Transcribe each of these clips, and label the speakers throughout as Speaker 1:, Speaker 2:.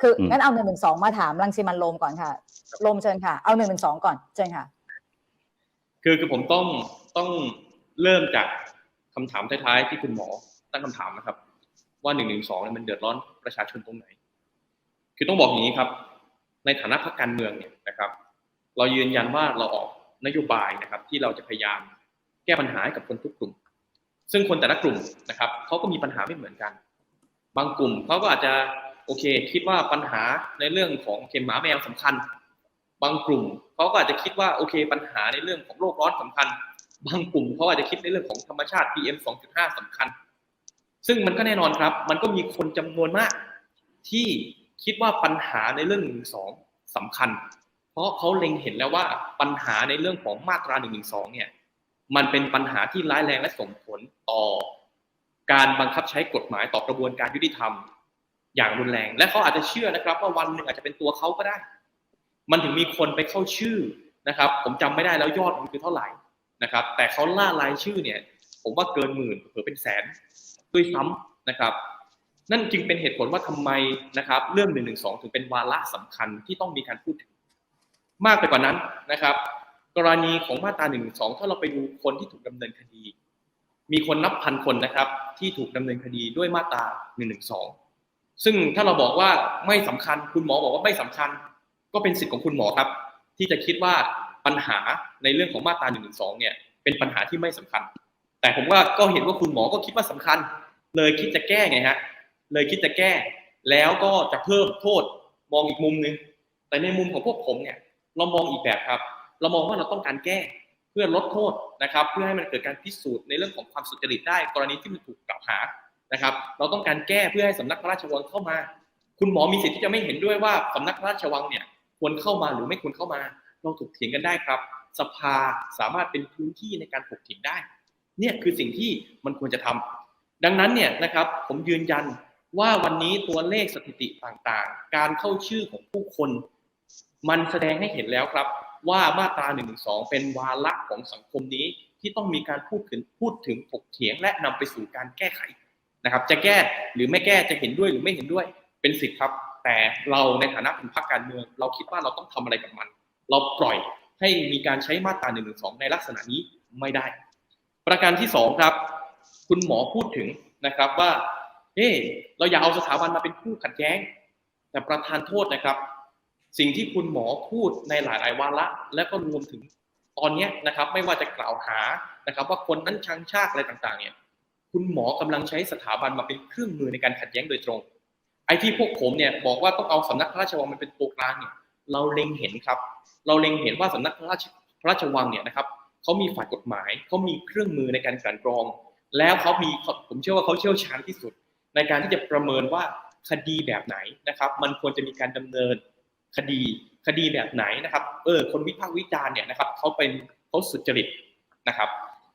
Speaker 1: คือ
Speaker 2: อืม
Speaker 1: งั้นเอาหนึ่งหนึ่งสองมาถามรังสิมันต์โรมก่อนค่ะโรมเชิญค่ะ เอาหนึ่งหนึ่งสองก่อนเชิญค่ะ
Speaker 3: คือคือผมต้องต้องเริ่มจากคำถามท้ายๆที่คุณหมอตั้งคำถามนะครับ ว่าหนึ่งหนึ่งสองมันเดือดร้อนประชาชนตรงไหน คือต้องบอกอย่างนี้ครับ ในฐานะพรรคการเมืองเนี่ยนะครับ เรายืนยันว่าเราออกนโยบายนะครับ ที่เราจะพยายามแก้ปัญหาให้กับคนทุกกลุ่ม ซึ่งคนแต่ละกลุ่มนะครับเขาก็มีปัญหาไม่เหมือนกัน บางกลุ่มเขาก็อาจจะ โอเค คิดว่าปัญหาในเรื่องของเข็มหมาแมวสำคัญ บางกลุ่มเขาก็อาจจะคิดว่าโอเค ปัญหาในเรื่องของโลกร้อนสำคัญ บางกลุ่มเขาอาจจะคิดในเรื่องของธรรมชาติ PM 2.5สำคัญ ซึ่งมันก็แน่นอนครับ มันก็มีคนจำนวนมาก ที่คิดว่าปัญหาในเรื่อง112สองสำคัญ เพราะเขาเล็งเห็นแล้วว่าปัญหาในเรื่องของมาตรา112เนี่ยมันเป็นปัญหาที่ร้ายแรงและส่งผลต่อ การบังคับใช้กฎหมายต่อกระบวนการยุติธรรม อย่างรุนแรง และเขาอาจจะเชื่อนะครับ ว่าวันหนึ่งอาจจะเป็นตัวเขาก็ได้ มันถึงมีคนไปเข้าชื่อนะครับ ผมจำไม่ได้แล้วยอดมันคือเท่าไหร่นะครับ แต่เขาล่ารายชื่อเนี่ย ผมว่าเกินหมื่นเผื่อเป็นแสนด้วยซ้ำนะครับ นั่นจึงเป็นเหตุผลว่าทำไมนะครับ เรื่องหนึ่งหนึ่งสองถึงเป็นวาระสำคัญที่ต้องมีการพูดถึงมากไปกว่านั้นนะครับ กรณีของมาตราหนึ่งสองถ้าเราไปดูคนที่ถูกดำเนินคดี มีคนนับพันคนนะครับ ที่ถูกดำเนินคดีด้วยมาตราหนึ่งหนึ่งสอง ซึ่งถ้าเราบอกว่าไม่สำคัญคุณหมอบอกว่าไม่สำคัญ ก็เป็นสิทธิ์ของคุณหมอครับ ที่จะคิดว่าปัญหาในเรื่องของมาตรา1นึเนี่ย เป็นปัญหาที่ไม่สำคัญ แต่ผมว่าก็เห็นว่าคุณหมอก็คิดว่าสำคัญ เลยคิดจะแก้ไงฮะเลยคิดจะแก้ แล้วก็จะเพิ่มโทษมองอีกมุมหนึง แต่ในมุมของพวกผมเนี่ยเรามองอีกแบบครับ เรามองว่าเราต้องการแก้เพื่อลดโทษนะครับ เพื่อให้มันเกิดการพิสูจน์ในเรื่องของความสุจริตได้ กรณีที่มันถูกกล่าวหา นะครับ เราต้องการแก้เพื่อให้สำนักพระราชวังเข้ามา คุณหมอมีสิทธิ์ที่จะไม่เห็นด้วยว่าสำนักพระราชวังเนี่ยควรเข้ามาหรือไม่ควรเข้ามา เราถกเถียงกันได้ครับ สภาสามารถเป็นพื้นที่ในการถกเถียงได้ เนี่ยคือสิ่งที่มันควรจะทำดังนั้นเนี่ยนะครับผมยืนยันว่าวันนี้ตัวเลขสถิติต่างๆ การเข้าชื่อของผู้คน มันแสดงให้เห็นแล้วครับ ว่ามาตรา1นึเป็นวาระของสังคมนี้ที่ต้องมีการพูดถึงพูดถึงถกเถียงและนำไปสู่การแก้ไข นะครับ จะแก้หรือไม่แก้จะเห็นด้วยหรือไม่เห็นด้วยเป็นสิทธิ์ครับ แต่เราในฐานะเป็นพรรคการเมือง เราคิดว่าเราต้องทำอะไรกับมัน เราปล่อยให้มีการใช้มาตรา1นึในลักษณะนี้ไม่ได้ ประการที่สองครับ คุณหมอพูดถึงนะครับว่าเฮ้เราอย่าเอาสถาบันมาเป็นคู่ขัดแย้ง แต่ประธานโทษนะครับ สิ่งที่คุณหมอพูดในหลาย ๆ วาระและก็รวมถึงตอนนี้นะครับ ไม่ว่าจะกล่าวหานะครับ ว่าคนนั้นชังชาติอะไรต่าง ๆ เนี่ย คุณหมอกำลังใช้สถาบันมาเป็นเครื่องมือในการขัดแย้งโดยตรง ไอ้ที่พวกผมเนี่ยบอกว่าต้องเอาสำนักพระราชวังมันเป็นตัวกลางเนี่ย เราเล็งเห็นครับ เราเล็งเห็นว่าสำนักพระราชพระราชวังเนี่ยนะครับเขามีฝ่ายกฎหมายเขามีเครื่องมือในการกลั่นกรอง แล้วเขามีผมเชื่อว่าเขาเชี่ยวชาญที่สุด ในการที่จะประเมินว่าคดีแบบไหนนะครับ มันควรจะมีการดำเนินคดีคดีแบบไหนนะครับ เออ คนวิพากษ์วิจารณ์เนี่ยนะครับเขาเป็นเขาสุจริตนะครับ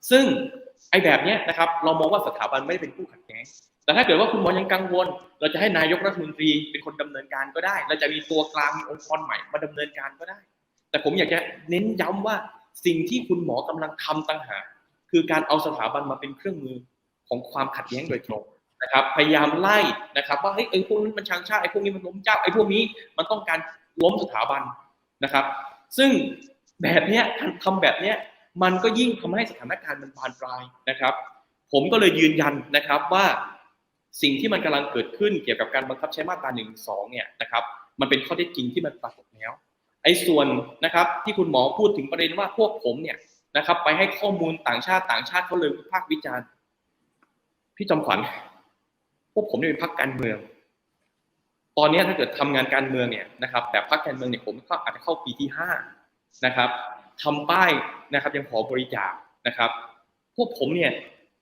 Speaker 3: ซึ่ง ไอ้แบบเนี้ยนะครับเรามองว่าสถาบันไม่ได้เป็นผู้ขัดแย้งแต่ถ้าเกิดว่าคุณหมอยังกังวล เราจะให้นายกรัฐมนตรีเป็นคนดำเนินการก็ได้ เราจะมีตัวกลางมีองค์กรใหม่มาดำเนินการก็ได้ แต่ผมอยากจะเน้นย้ำว่าสิ่งที่คุณหมอกำลังทำต่างหากคือการเอาสถาบันมาเป็นเครื่องมือของความขัดแย้งโดยตรงนะครับ พยายามไล่นะครับ ว่าเฮ้ยไอ้พวกนี้มันชังชาติไอ้พวกนี้มันล้มเจ้าไอ้พวกนี้มันต้องการล้มสถาบันนะครับ ซึ่งแบบเนี้ยทำแบบเนี้ย มันก็ยิ่งทำให้สถานการณ์มันบานปลายนะครับ ผมก็เลยยืนยันนะครับว่าสิ่งที่มันกำลังเกิดขึ้นเกี่ยวกับการบังคับใช้มาตรา1นึเนี่ยนะครับมันเป็นข้อเท็จจริงที่มันปรากฏแล้ว ไอ้ส่วนนะครับที่คุณหมอพูดถึงประเด็นว่าพวกผมเนี่ยนะครับ ไปให้ข้อมูลต่างชาติต่างชาติเขาเลยวิพากวิจารณ์พี่จอมขวัญพวกผมเนี่ยเป็นพรรคการเมือง ตอนนี้ถ้าเกิดทำงานการเมืองเนี่ยนะครับ แบบพรรคการเมืองเนี่ยผมก็อาจจะเข้าปีที่ห้านะครับ ทำป้ายนะครับยังขอบริจาคนะครับ พวกผมเนี่ย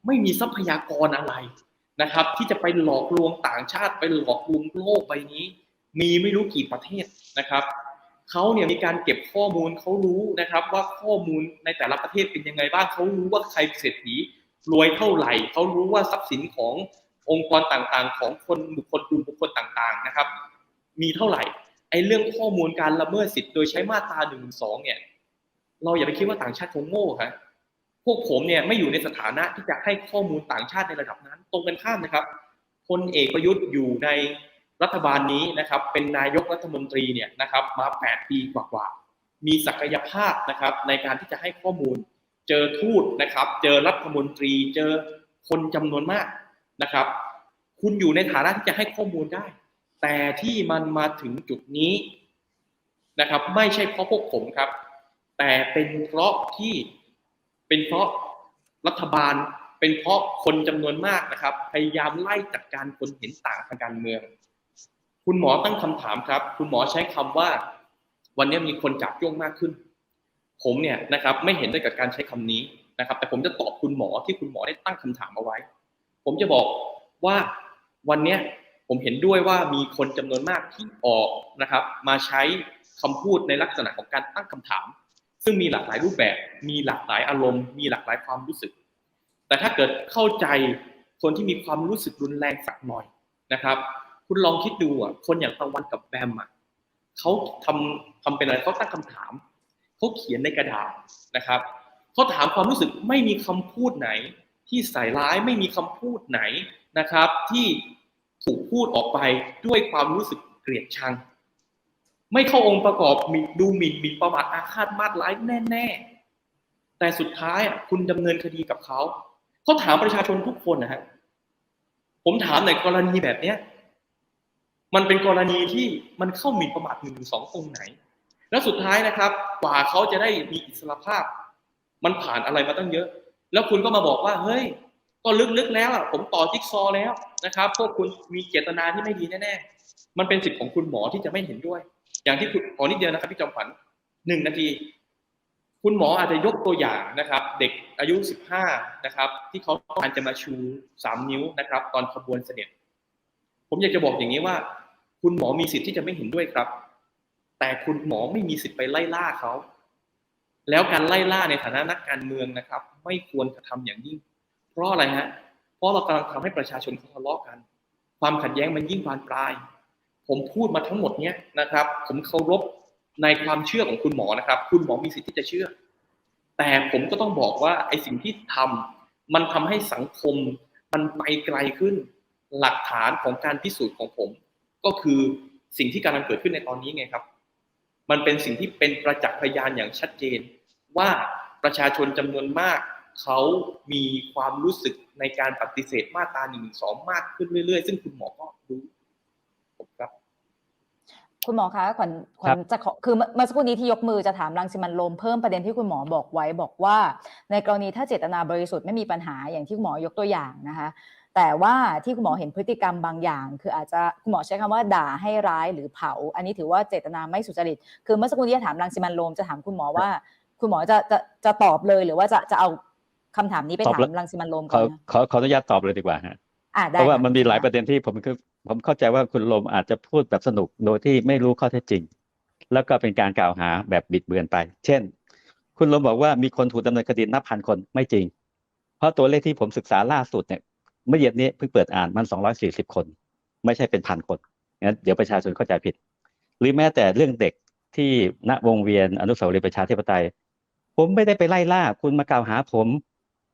Speaker 3: ไม่มีทรัพยากรอะไรนะครับ ที่จะไปหลอกลวงต่างชาติไปหลอกลวงโลกใบนี้ มีไม่รู้กี่ประเทศนะครับเขาเนี่ยมีการเก็บข้อมูลเขารู้นะครับ ว่าข้อมูลในแต่ละประเทศเป็นยังไงบ้างเขารู้ว่าใครเศรษฐีรวยเท่าไหร่เขารู้ว่าทรัพย์สินขององค์กรต่างๆ ของคนบุคคลกลุ่มบุคคลต่างๆนะครับ มีเท่าไหร่ไอ้เรื่องข้อมูลการละเมิดสิทธิ์โดยใช้มาตราหนึ่งสองเนี่ย เราอย่าไปคิดว่าต่างชาติคงโง่ครับพวกผมเนี่ยไม่อยู่ในสถานะที่จะให้ข้อมูลต่างชาติในระดับนั้น ตรงกันข้ามนะครับพลเอกประยุทธ์อยู่ในรัฐบาลนี้นะครับ เป็นนายกรัฐมนตรีเนี่ยนะครับมา 8 ปีกว่าๆมีศักยภาพนะครับในการที่จะให้ข้อมูล เจอทูตนะครับ เจอรัฐมนตรีเจอคนจำนวนมากนะครับ คุณอยู่ในฐานะที่จะให้ข้อมูลได้ แต่ที่มันมาถึงจุดนี้นะครับ ไม่ใช่เพราะพวกผมครับ แต่เป็นเพราะที่เป็นเพราะรัฐบาล เป็นเพราะคนจำนวนมากนะครับ พยายามไล่จัดการคนเห็นต่างทางการเมือง คุณหมอตั้งคำถามครับ คุณหมอใช้คำว่า วันนี้มีคนจับจ้วงมากขึ้น ผมเนี่ยนะครับ ไม่เห็นด้วยกับการใช้คำนี้นะครับ แต่ผมจะตอบคุณหมอที่คุณหมอได้ตั้งคำถามเอาไว้ ผมจะบอกว่าวันนี้ผมเห็นด้วยว่ามีคนจำนวนมากที่ออกนะครับ มาใช้คำพูดในลักษณะของการตั้งคำถาม ซึ่งมีหลากหลายรูปแบบ มีหลากหลายอารมณ์ มีหลากหลายความรู้สึก แต่ถ้าเกิดเข้าใจคนที่มีความรู้สึกรุนแรงสักหน่อยนะครับ คุณลองคิดดูอะ คนอย่างตะวันกับแบมอะเขาทำทำเป็นอะไรเขาตั้งคำถาม เขาเขียนในกระดาษนะครับ เขาถามความรู้สึกไม่มีคำพูดไหน ที่ใส่ร้ายไม่มีคำพูดไหนนะครับ ที่ถูกพูดออกไปด้วยความรู้สึกเกลียดชัง ไม่เข้าองค์ประกอบมีดูหมิ่นหมิ่นประมาทอาฆาตมาดร้ายแน่ๆ แต่สุดท้ายอะคุณดำเนินคดีกับเขาเขาถามประชาชนทุกคนนะฮะผมถามในกรณีแบบเนี้ยมันเป็นกรณีที่มันเข้าหมิ่นประมาทหนึ่งสองตรงไหน แล้วสุดท้ายนะครับ กว่าเขาจะได้มีอิสรภาพ มันผ่านอะไรมาตั้งเยอะ แล้วคุณก็มาบอกว่า เฮ้ย ก็ลึกๆแล้วอะผมต่อจิ๊กซอว์แล้วนะครับพวกคุณมีเจตนาที่ไม่ดีแน่ๆมันเป็นสิทธิ์ของคุณหมอที่จะไม่เห็นด้วย อย่างที่คุณขอนิดเดียวนะครับพี่จอมขวัญหนึ่งนาที คุณหมออาจจะยกตัวอย่างนะครับ เด็กอายุสิบห้านะครับ ที่เขาต้องการจะมาชูสามนิ้วนะครับ ตอนขบวนเสด็จ ผมอยากจะบอกอย่างนี้ว่า คุณหมอมีสิทธิ์ที่จะไม่เห็นด้วยครับ แต่คุณหมอไม่มีสิทธิ์ไปไล่ล่าเขาแล้วการไล่ล่าในฐานะนักการเมืองนะครับ ไม่ควรกระทำอย่างยิ่ง เพราะอะไรฮะเพราะเรากำลังทำให้ประชาชนเขาทะเลาะกัน ความขัดแย้งมันยิ่งบานปลาย ผมพูดมาทั้งหมดเนี้ยนะครับ ผมเคารพในความเชื่อของคุณหมอนะครับ คุณหมอมีสิทธิ์ที่จะเชื่อ แต่ผมก็ต้องบอกว่าไอ้สิ่งที่ทำมันทำให้สังคมมันไปไกลขึ้น หลักฐานของการพิสูจน์ของผม ก็คือสิ่งที่กำลังเกิดขึ้นในตอนนี้ไงครับ มันเป็นสิ่งที่เป็นประจักษ์พยานอย่างชัดเจน ว่าประชาชนจำนวนมากเขามีความรู้สึกในการปฏิเสธมาตราหนึ่งสองมากขึ้นเรื่อยๆ ซึ่งคุณหมอก็รู้ คุ
Speaker 1: ณหมอคะขวัญขวัญจะขอคือเมื่อเมื่อสักครู่นี้ที่ยกมือจะถามรังสิมันต์โรมเพิ่มประเด็นที่คุณหมอบอกไว้บอกว่า ในกรณีถ้าเจตนาบริสุทธิ์ไม่มีปัญหาอย่างที่คุณหมอยกตัวอย่างนะคะ แต่ว่าที่คุณหมอเห็นพฤติกรรมบางอย่าง คืออาจจะคุณหมอใช้คำว่าด่าให้ร้ายหรือเผา อันนี้ถือว่าเจตนาไม่สุจริต คือเมื่อสักครู่นี้ถามรังสิมันต์โรมจะถามคุณหมอว่า คุณหมอจะจะจะตอบเลยหรือว่าจะจะเอาคำถามนี้ไปถามรังสิมันต์โรม
Speaker 2: ข
Speaker 1: ก่
Speaker 2: อ
Speaker 1: อนนะ
Speaker 2: ขอขออนุญาตตอบเลยดีกว่าฮะ
Speaker 1: อ่าได้
Speaker 2: เพราะว่า
Speaker 1: ค่
Speaker 2: มันมีหลายประเด็นที่ผมคือ ผมเข้าใจว่าคุณลมอาจจะพูดแบบสนุกโดยที่ไม่รู้ข้อเท็จจริง แล้วก็เป็นการกล่าวหาแบบบิดเบือนไป เช่น คุณลมบอกว่ามีคนถูกดำเนินคดีนับพันคนไม่จริง เพราะตัวเลขที่ผมศึกษาล่าสุดเนี่ยเมื่อเย็นนี้เพิ่งเปิดอ่านมัน 240 คน ไม่ใช่เป็นพันคนงั้นเดี๋ยวประชาชนเข้าใจผิด หรือแม้แต่เรื่องเด็กที่ณวงเวียนอนุสาวรีย์ประชาธิปไตย ผมไม่ได้ไปไล่ล่า คุณมากล่าวหาผม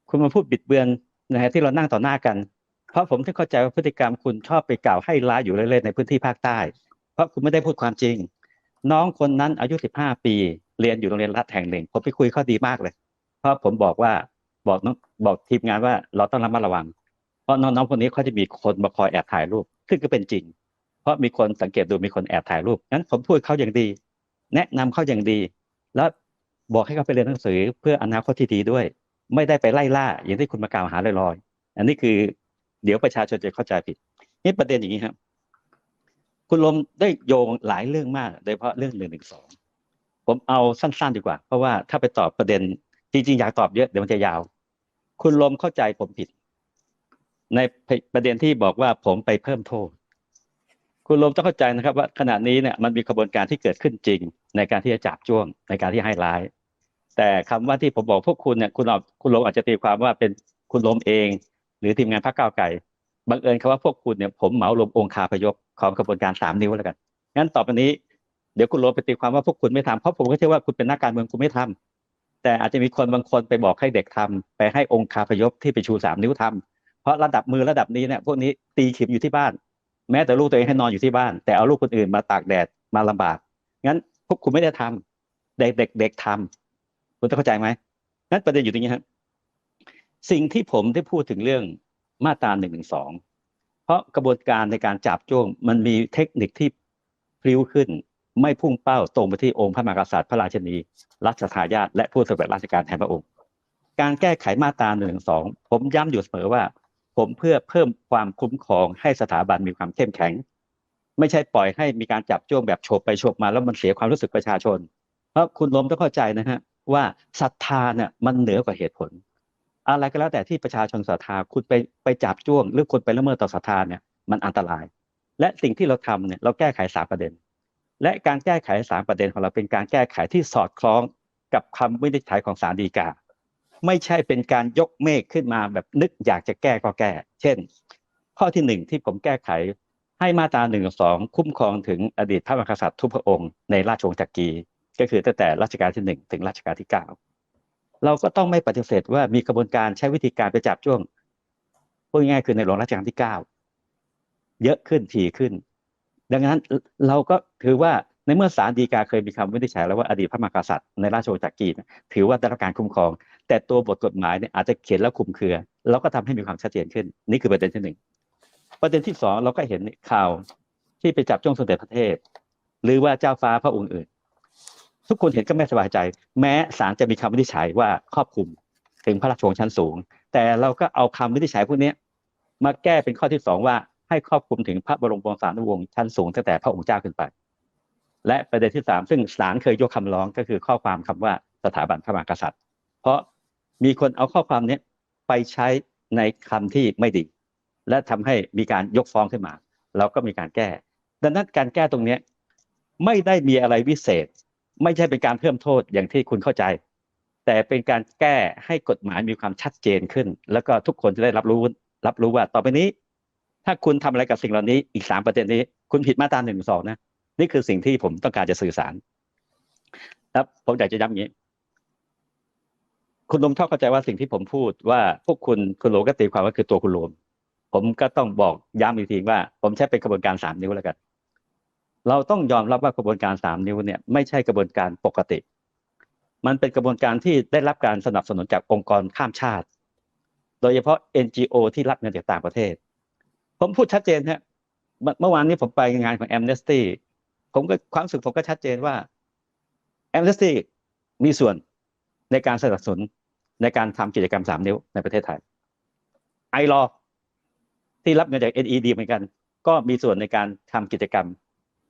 Speaker 2: คุณมาพูดบิดเบือนนะฮะที่เรานั่งต่อหน้ากัน ราะผมที่เข้าใจว่าพฤติกรรมคุณชอบไปกล่าวให้ร้ายอยู่เรื่อยๆในพื้นที่ภาคใต้ เพราะคุณไม่ได้พูดความจริง น้องคนนั้นอายุ 15 ปี เรียนอยู่โรงเรียนรัฐแห่งหนึ่ง ผมไปคุยเขาดีมากเลย เพราะผมบอกว่าบอกน้องบอกทีมงานว่าเราต้องระมัดระวัง เพราะน้องๆคนนี้เขาจะมีคนมาคอยแอบถ่ายรูป ซึ่งก็เป็นจริง เพราะมีคนสังเกตดูมีคนแอบถ่ายรูป งั้นผมพูดเขาอย่างดี แนะนำเขาอย่างดี แล้วบอกให้เขาไปเรียนหนังสือเพื่ออนาคตที่ดีด้วย ไม่ได้ไปไล่ล่าอย่างที่คุณมากล่าวหาลอยๆ อันนี้คือ เดี๋ยวประชาชนจะเข้าใจผิด นี่ประเด็นอย่างนี้ครับ คุณลมได้โยงหลายเรื่องมาก โดยเฉพาะเรื่องหนึ่งหนึ่งสองผมเอาสั้น ๆ ดีกว่า เพราะว่าถ้าไปตอบประเด็น จริง ๆ อยากตอบเยอะเดี๋ยวมันจะยาว คุณลมเข้าใจผมผิด ในประเด็นที่บอกว่าผมไปเพิ่มโทษ คุณลมต้องเข้าใจนะครับ ว่าขณะนี้เนี่ยมันมีกระบวนการที่เกิดขึ้นจริง ในการที่จะจับจ้วง ในการที่ให้ร้าย แต่คำว่าที่ผมบอกพวกคุณเนี่ยคุณเอคุณลมอาจจะตีความว่าเป็นคุณลมเอง หรือทีมงานพรรคก้าวไกลบังเอิญคำว่าพวกคุณเนี่ยผมเหมารวมองค์คาพยพของกระบวนการสามนิ้วแล้วกันงั้นต่อไปนี้เดี๋ยวคุณลมไปตีความว่าพวกคุณไม่ทำเพราะผมก็เชื่อว่าคุณเป็นนักการเมืองคุณไม่ทำแต่อาจจะมีคนบางคนไปบอกให้เด็กทำไปให้องค์คาพยพที่ไปชูสามนิ้วทำเพราะระดับมือระดับนี้เนี่ยพวกนี้ตีขิมอยู่ที่บ้าน แม้แต่ลูกตัวเองให้นอนอยู่ที่บ้าน แต่เอาลูกคนอื่นมาตากแดดมาลำบากงั้นพวกคุณไม่ได้ทำเด็กเด็กเด็กทำคุณต้องเข้าใจไหมงั้นประเด็นอยู่ตรงนี้ครับ สิ่งที่ผมได้พูดถึงเรื่องมาตราหนึ่งหนึ่งสองเพราะกระบวนการในการจับจ้วงมันมีเทคนิคที่พลิ้วขึ้น ไม่พุ่งเป้าตรงไปที่องค์พระมหากษัตริย์พระราชนีรัชทายาทและผู้สำเร็จราชการแทนพระองค์ การแก้ไขมาตราหนึ่งสองผมย้ำอยู่เสมอว่า ผมเพื่อเพิ่มความคุ้มครองให้สถาบันมีความเข้มแข็ง ไม่ใช่ปล่อยให้มีการจับจ้วงแบบโฉบไปโฉบมาแล้วมันเสียความรู้สึกประชาชน เพราะคุณล้มต้องเข้าใจนะฮะว่าศรัทธาเนี่ยมันเหนือกว่าเหตุผล อะไรก็แล้วแต่ที่ประชาชนศรัทธาคุณไปไปจับจ้วง หรือคุณไปละเมิดต่อศรัทธาเนี่ยมันอันตราย และสิ่งที่เราทำเนี่ยเราแก้ไขสามประเด็น และการแก้ไขสามประเด็นของเราเป็นการแก้ไขที่สอดคล้องกับคำวินิจฉัยของศาลฎีกา ไม่ใช่เป็นการยกเมฆขึ้นมาแบบนึกอยากจะแก้ก็แก้ เช่น ข้อที่หนึ่งที่ผมแก้ไขให้มาตราหนึ่งสองคุ้มครองถึงอดีตพระมหากษัตริย์ทุกพระองค์ในราชวงศ์จักรีก็คือตั้งแต่รัชกาลที่หนึ่งถึงรัชกาลที่เก้า เราก็ต้องไม่ปฏิเสธว่ามีกระบวนการใช้วิธีการไปจับจ้วงพูดง่ายๆคือในหลวงรัชกาลที่เก้าเยอะขึ้นถี่ขึ้น ดังนั้นเราก็ถือว่าในเมื่อศาลฎีกาเคยมีคำวินิจฉัยแล้วว่าอดีตพระมหากษัตริย์ในราชวงศ์จักรีนถือว่าได้รับการคุ้มครอง แต่ตัวบทกฎหมายเนี่ยอาจจะเขียนแล้วคุมเครือ เราก็ทำให้มีความชัดเจนขึ้น นี่คือประเด็นที่หนึ่งประเด็นที่สองเราก็เห็นข่าวที่ไปจับจ้องสมเด็จพระเทพ หรือว่าเจ้าฟ้าพระองค์อื่น ทุกคนเห็นก็ไม่สบายใจ แม้ศาลจะมีคำวินิจฉัยว่าครอบคลุมถึงพระราชวงศ์ชั้นสูง แต่เราก็เอาคำวินิจฉัยพวกนี้มาแก้เป็นข้อที่สองว่าให้ครอบคลุมถึงพระบรมวงศานุวงศ์ชั้นสูงตั้งแต่พระองค์เจ้าขึ้นไป และประเด็นที่สามซึ่งศาลเคยยกคำร้องก็คือข้อความคำว่าสถาบันพระมหากษัตริย์ เพราะมีคนเอาข้อความนี้ไปใช้ในคำที่ไม่ดี และทำให้มีการยกฟ้องขึ้นมาเราก็มีการแก้ ดังนั้นการแก้ตรงเนี้ยไม่ได้มีอะไรวิเศษ ไม่ใช่เป็นการเพิ่มโทษอย่างที่คุณเข้าใจ แต่เป็นการแก้ให้กฎหมายมีความชัดเจนขึ้น แล้วก็ทุกคนจะได้รับรู้รับรู้ว่าต่อไปนี้ ถ้าคุณทำอะไรกับสิ่งเหล่านี้อีกสามประเด็นนี้ คุณผิดมาตราหนึ่งสองนะนี่คือสิ่งที่ผมต้องการจะสื่อสารแล้วผมอยากจะย้ำอย่างนี้ คุณลมชอบเข้าใจว่าสิ่งที่ผมพูดว่าพวกคุณคุณโลก็ตีความว่าคือตัวคุณรวมผมก็ต้องบอกย้ำอีกทีว่า ผมใช้เป็นกระบวนการสามนิ้วแล้วกัน เราต้องยอมรับว่ากระบวนการสามนิ้วเนี่ยไม่ใช่กระบวนการปกติ มันเป็นกระบวนการที่ได้รับการสนับสนุนจากองค์กรข้ามชาติ โดยเฉพาะ NGO ที่รับเงินจากต่างประเทศ ผมพูดชัดเจนฮะเมื่อวานนี้ผมไปงานของ Amnesty ผมก็ความสึกผมก็ชัดเจนว่า Amnesty มีส่วนในการสนับสนุนในการทำกิจกรรมสามนิ้วในประเทศไทยไอรอที่รับเงินจาก NED เหมือนกัน ก็มีส่วนในการทำกิจกรรม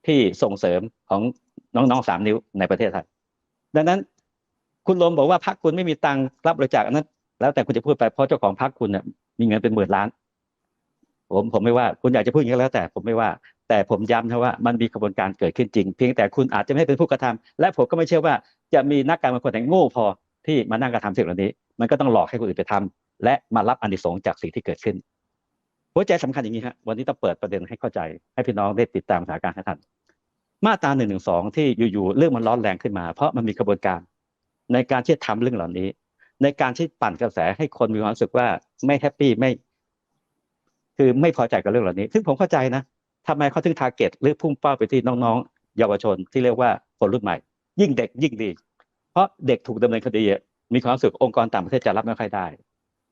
Speaker 2: ที่ส่งเสริมของน้องๆสามนิ้วในประเทศไทย ดังนั้นคุณลมบอกว่าพรรคคุณไม่มีตังรับบริจาคอันนั้น แล้วแต่คุณจะพูดไปเพราะเจ้าของพรรคคุณเนี่ยมีเงินเป็นหมื่นล้าน ผมผมไม่ว่าคุณอยากจะพูดอย่างนี้แล้วแต่ผมไม่ว่า แต่ผมย้ำนะว่ามันมีกระบวนการเกิดขึ้นจริง เพียงแต่คุณอาจจะไม่เป็นผู้กระทำและผมก็ไม่เชื่อว่าจะมีนักการเมืองคนไหนโง่พอที่มานั่งกระทำสิ่งเหล่านี้ มันก็ต้องหลอกให้คนอื่นไปทำและมารับอานิสงส์จากสิ่งที่เกิดขึ้น หัวใจสำคัญอย่างนี้ฮะวันนี้ต้องเปิดประเด็นให้เข้าใจ ให้พี่น้องได้ติดตามสถานการณ์ให้ทัน มาตราหนึ่งหนึ่งสองที่อยู่ๆเรื่องมันร้อนแรงขึ้นมา เพราะมันมีกระบวนการ ในการที่จะทำเรื่องเหล่านี้ ในการที่ปั่นกระแสให้คนมีความรู้สึกว่าไม่แฮปปี้ไม่ คือไม่พอใจกับเรื่องเหล่านี้ ซึ่งผมเข้าใจนะทำไมเขาถึงทาร์เก็ตหรือพุ่งเป้าไปที่น้องๆ เยาวชนที่เรียกว่าคนรุ่นใหม่ ยิ่งเด็กยิ่งดี เพราะเด็กถูกดำเนินคดีมีความรู้สึกองค์กรต่างประเทศจะรับไม่ค่อยได้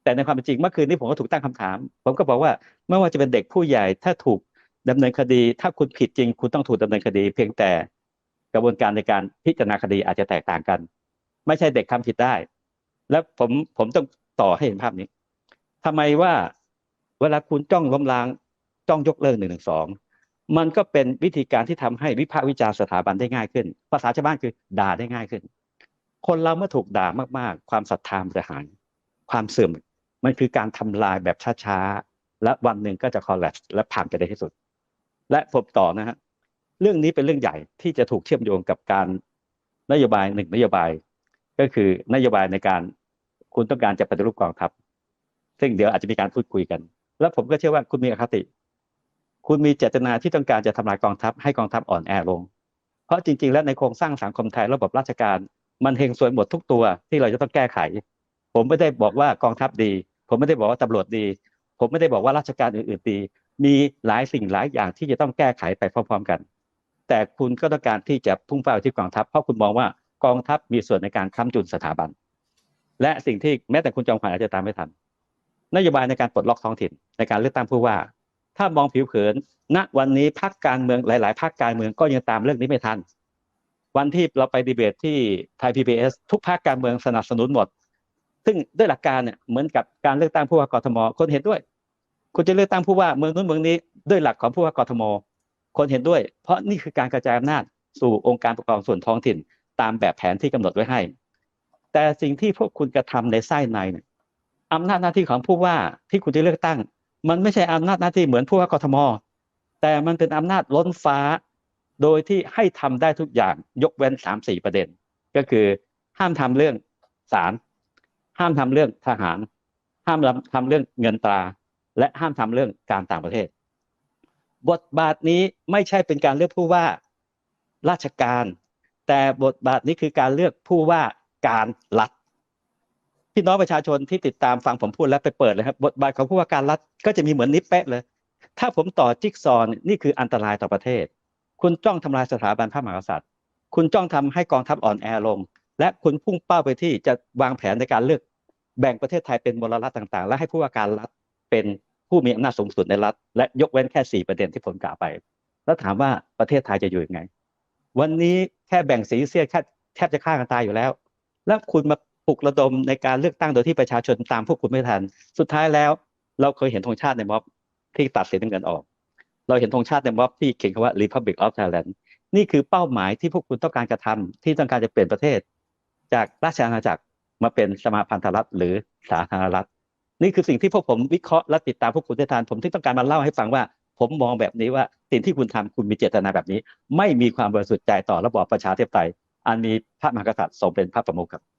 Speaker 2: แต่ในความเป็นจริงเมื่อคืนนี้ผมก็ถูกตั้งคำถาม ผมก็บอกว่าไม่ว่าจะเป็นเด็กผู้ใหญ่ถ้าถูก ดำเนินคดี ถ้าคุณผิดจริง คุณต้องถูกดำเนินคดี เพียงแต่กระบวนการในการพิจารณาคดีอาจจะแตกต่างกัน ไม่ใช่เด็กทำผิดได้ แล้วผมผมต้องต่อให้เห็นภาพนี้ทำไมว่าเวลาคุณจ้องล้มล้างจ้องยกเลิกหนึ่งหนึ่งสองมันก็เป็นวิธีการที่ทำให้วิพากษ์วิจารณ์สถาบันได้ง่ายขึ้น ภาษาชาวบ้านคือด่าได้ง่ายขึ้น คนเราเมื่อถูกด่ามากๆ ความศรัทธามันจะหายความเสื่อมมันคือการทำลายแบบช้าๆและวันหนึ่งก็จะคอลล p และพังกันในที่สุด และผมต่อนะฮะเรื่องนี้เป็นเรื่องใหญ่ที่จะถูกเชื่อมโยงกับการนโยบายหนึ่งนโยบาย ก็คือนโยบายในการคุณต้องการจะปฏิรูปกองทัพ ซึ่งเดี๋ยวอาจจะมีการพูดคุยกัน แล้วผมก็เชื่อว่าคุณมีอคติ คุณมีเจตนาที่ต้องการจะทำลายกองทัพ ให้กองทัพอ่อนแอลง เพราะจริง ๆ แล้วในโครงสร้างสังคมไทยระบบราชการ มันเฮงซวยหมดทุกตัวที่เราจะต้องแก้ไข ผมไม่ได้บอกว่ากองทัพดี ผมไม่ได้บอกว่าตำรวจดี ผมไม่ได้บอกว่าราชการอื่นๆดี มีหลายสิ่งหลายอย่างที่จะต้องแก้ไขไปพร้อม ๆ กัน แต่คุณก็ต้องการที่จะพุ่งเป้าที่กองทัพเพราะคุณมองว่ากองทัพมีส่วนในการค้ำจุนสถาบัน และสิ่งที่แม้แต่คุณจอมขวัญอาจจะตามไม่ทันนโยบายในการปลดล็อกท้องถิ่นในการเลือกตั้งผู้ว่า ถ้ามองผิวเผิน ณวันนี้พรรคการเมืองหลาย ๆพรรคการเมืองก็ยังตามเรื่องนี้ไม่ทัน วันที่เราไปดีเบตที่ไทยพีบีทุกพรรคการเมืองสนับสนุนหมด ซึ่งด้วยหลักการเนี่ยเหมือนกับการเลือกตั้งผู้ว่ากทมคนเห็นด้วย คุณจะเลือกตั้งผู้ว่าเมืองนู้นเมืองนี้ด้วยหลักของผู้ว่ากทม คนเห็นด้วย เพราะนี่คือการกระจายอำนาจสู่องค์การปกครองส่วนท้องถิ่น ตามแบบแผนที่กำหนดไว้ให้ แต่สิ่งที่พวกคุณกระทำในไส้ในเนี่ยอำนาจหน้าที่ของผู้ว่าที่คุณจะเลือกตั้ง มันไม่ใช่อำนาจหน้าที่เหมือนผู้ว่ากทม แต่มันเป็นอำนาจล้นฟ้า โดยที่ให้ทำได้ทุกอย่างยกเว้นสามสี่ประเด็น ก็คือห้ามทำเรื่องศาลห้ามทำเรื่องทหาร ห้ามทำเรื่องเงินตรา และห้ามทำเรื่องการต่างประเทศ บทบาทนี้ไม่ใช่เป็นการเลือกผู้ว่าราชการ แต่บทบาทนี้คือการเลือกผู้ว่าการรัฐพี่น้องประชาชนที่ติดตามฟังผมพูดแล้วไปเปิดเลยครับบทบาทของผู้ว่าการรัฐก็จะมีเหมือนนี้เป๊ะเลย ถ้าผมต่อจิ๊กซอว์นี่ยนี่คืออันตรายต่อประเทศ คุณจ้องทำลายสถาบันพระมหากษัตริย์ คุณจ้องทำให้กองทัพอ่อนแอลง และคุณพุ่งเป้าไปที่จะวางแผนในการเลือก แบ่งประเทศไทยเป็นมลรัฐต่างๆ และให้ผู้ว่าการรัฐเป็น ผู้มีอำนาจสูงสุดในรัฐ และยกเว้นแค่สี่ประเด็นที่ผมกล่าวไป แล้วถามว่าประเทศไทยจะอยู่ยังไง วันนี้แค่แบ่งสีเสียแค่แทบจะฆ่ากันตายอยู่แล้ว แล้วคุณมาปลุกระดมในการเลือกตั้งโดยที่ประชาชนตามพวกคุณไม่ทัน สุดท้ายแล้ว เราเคยเห็นธงชาติในม็อบที่ตัดสีน้ำเงินออก เราเห็นธงชาติในม็อบที่เขียนคำว่า Republic of Thailand นี่คือเป้าหมายที่พวกคุณต้องการกระทำที่ต้องการจะเปลี่ยนประเทศ จากราชอาณาจักรมาเป็นสมาพันธรัฐหรือสาธารณรัฐ นี่คือสิ่งที่พวกผมวิเคราะห์และติดตามพวกคุณได้ทานผมที่ต้องการมาเล่าให้ฟังว่า ผมมองแบบนี้ว่าสิ่งที่คุณทำคุณมีเจตนาแบบนี้ ไม่มีความบริสุทธิ์ใจต่อระบอบประชาธิปไตย อันมีพระมหากษัตริย์ทรงเป็นพระประมุขครับ